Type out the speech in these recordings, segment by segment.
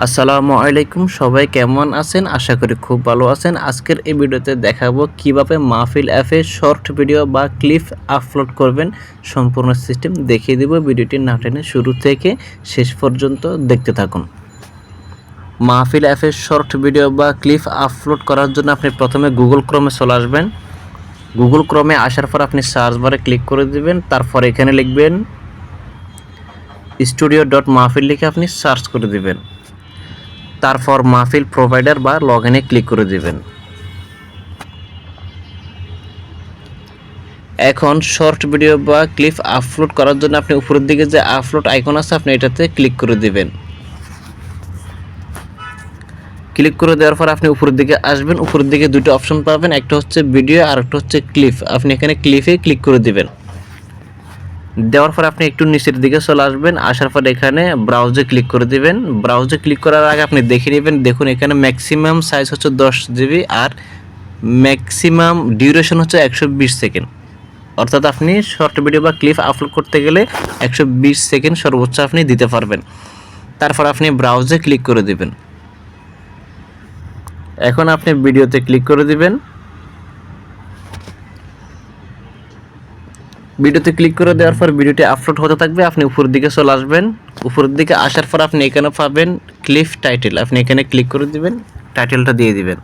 আসসালামু আলাইকুম, সবাই কেমন আছেন? আশা করি খুব ভালো আছেন। আজকের এই ভিডিওতে দেখাবো কীভাবে মাহফিল অ্যাপে শর্ট ভিডিও বা ক্লিপ আপলোড করবেন। সম্পূর্ণ সিস্টেম দেখিয়ে দেব ভিডিওটি না টেনে শুরু থেকে শেষ পর্যন্ত দেখতে থাকুন। মাহফিল অ্যাপে শর্ট ভিডিও বা ক্লিপ আপলোড করার জন্য আপনি প্রথমে গুগল ক্রমে চলে আসবেন। গুগল ক্রমে আসার পর আপনি সার্চ বারে ক্লিক করে দিবেন, তারপর এখানে লিখবেন স্টুডিও ডট মাহফিল লিখে আপনি সার্চ করে দিবেন। তারপর মাহফিল প্রোভাইডার বা লগ ইনে ক্লিক করে দেবেন। এখন শর্ট ভিডিও বা ক্লিপ আপলোড করার জন্য আপনি উপরের দিকে যে আপলোড আইকন আছে, আপনি এটাতে ক্লিক করে দেবেন। ক্লিক করে দেওয়ার পর আপনি উপরের দিকে আসবেন। উপরের দিকে দুটো অপশন পাবেন, একটা হচ্ছে ভিডিও আর একটা হচ্ছে ক্লিপ আপনি এখানে ক্লিপে ক্লিক করে দিবেন। দেওয়ার পর আপনি একটু নিচের দিকে চলে আসবেন, আসার পর এখানে ব্রাউজে ক্লিক করে দিবেন। ব্রাউজে ক্লিক করার আগে আপনি দেখে নেবেন, দেখুন এখানে ম্যাক্সিমাম সাইজ হচ্ছে দশ জিবি আর ম্যাক্সিমাম ডিউরেশন হচ্ছে একশো বিশ সেকেন্ড অর্থাৎ আপনি শর্ট ভিডিও বা ক্লিপ আপলোড করতে গেলে একশো বিশ সেকেন্ড সর্বোচ্চ আপনি দিতে পারবেন। তারপর আপনি ব্রাউজে ক্লিক করে দিবেন। এখন আপনি ভিডিওতে ক্লিক করে দিবেন। ভিডিওতে ক্লিক করে দেওয়ার পর ভিডিওটি আপলোড হতে থাকবে, আপনি উপরের দিকে চলে আসবেন। উপরের দিকে আসার পর আপনি এখানে পাবেন ক্লিপ টাইটেল আপনি এখানে ক্লিক করে দিবেন টাইটেলটা দিয়ে দিবেন।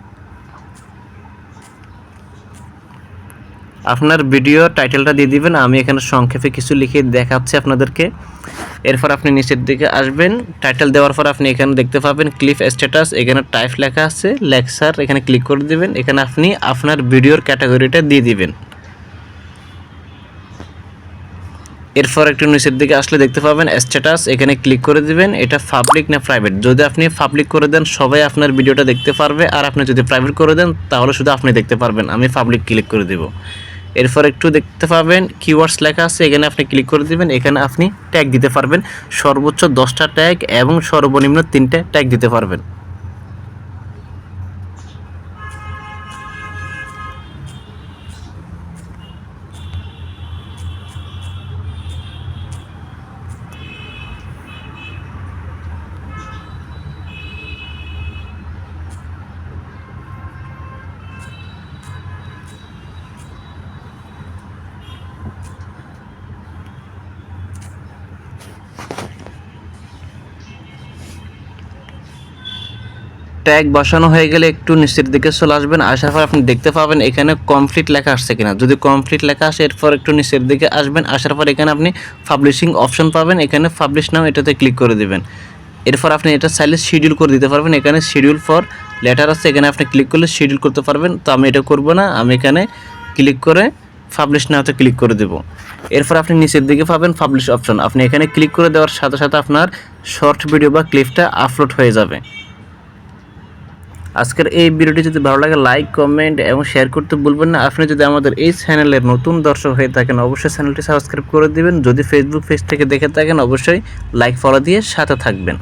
আপনার ভিডিও টাইটেলটা দিয়ে দিবেন, আমি এখানে সংক্ষেপে কিছু লিখে দেখাচ্ছি আপনাদেরকে। এরপর আপনি নিচের দিকে আসবেন টাইটেল দেওয়ার পর আপনি এখানে দেখতে পাবেন ক্লিপ স্ট্যাটাস এখানে টাইপ লেখা আছে লেকচার এখানে ক্লিক করে দিবেন, এখানে আপনি আপনার ভিডিওর ক্যাটাগরিটা দিয়ে দিবেন। এরপর একটু নিচের দিকে আসলে দেখতে পাবেন স্ট্যাটাস এখানে ক্লিক করে দিবেন, এটা পাবলিক না প্রাইভেট যদি আপনি পাবলিক করে দেন, সবাই আপনার ভিডিওটা দেখতে পারবে, আর আপনি যদি প্রাইভেট করে দেন, তাহলে শুধু আপনি দেখতে পারবেন, আমি পাবলিক ক্লিক করে দেব। এরপর একটু দেখতে পাবেন কিওয়ার্ডস লেখা আছে, এখানে আপনি ক্লিক করে দিবেন, এখানে আপনি ট্যাগ দিতে পারবেন। সর্বোচ্চ দশটা ট্যাগ এবং সর্বনিম্ন তিনটে ট্যাগ দিতে পারবেন। ট্যাগ বসানো হয়ে গেলে একটু নিচের দিকে চলে আসবেন, আসার পর আপনি দেখতে পাবেন এখানে কমপ্লিট লেখা আসছে কিনা। যদি কমপ্লিট লেখা আসে, এরপর একটু নিচের দিকে আসবেন, আসার পর এখানে আপনি পাবলিশিং অপশন পাবেন, এখানে পাবলিশ নাও, এটাতে ক্লিক করে দেবেন। এরপর আপনি এটা চাইলে শিডিউল করে দিতে পারবেন, এখানে শিডিউল ফর লেটার আছে, এখানে আপনি ক্লিক করলে শিডিউল করতে পারবেন। তো আমি এটা করব না, আমি এখানে ক্লিক করে পাবলিশ নাওতে ক্লিক করে দেব। এরপর আপনি নিচের দিকে পাবেন পাবলিশ অপশন আপনি এখানে ক্লিক করে দেওয়ার সাথে সাথে আপনার শর্ট ভিডিও বা ক্লিপটা আপলোড হয়ে যাবে। আজকের এই ভিডিওটি যদি ভালো লাগে লাইক কমেন্ট এবং শেয়ার করতে ভুলবেন না। আপনি যদি আমাদের এই চ্যানেলের নতুন দর্শক হয়ে থাকেন, অবশ্যই চ্যানেলটি সাবস্ক্রাইব করে দিবেন। যদি ফেসবুক পেজ থেকে দেখে থাকেন, অবশ্যই লাইক ফলো দিয়ে সাথে থাকবেন।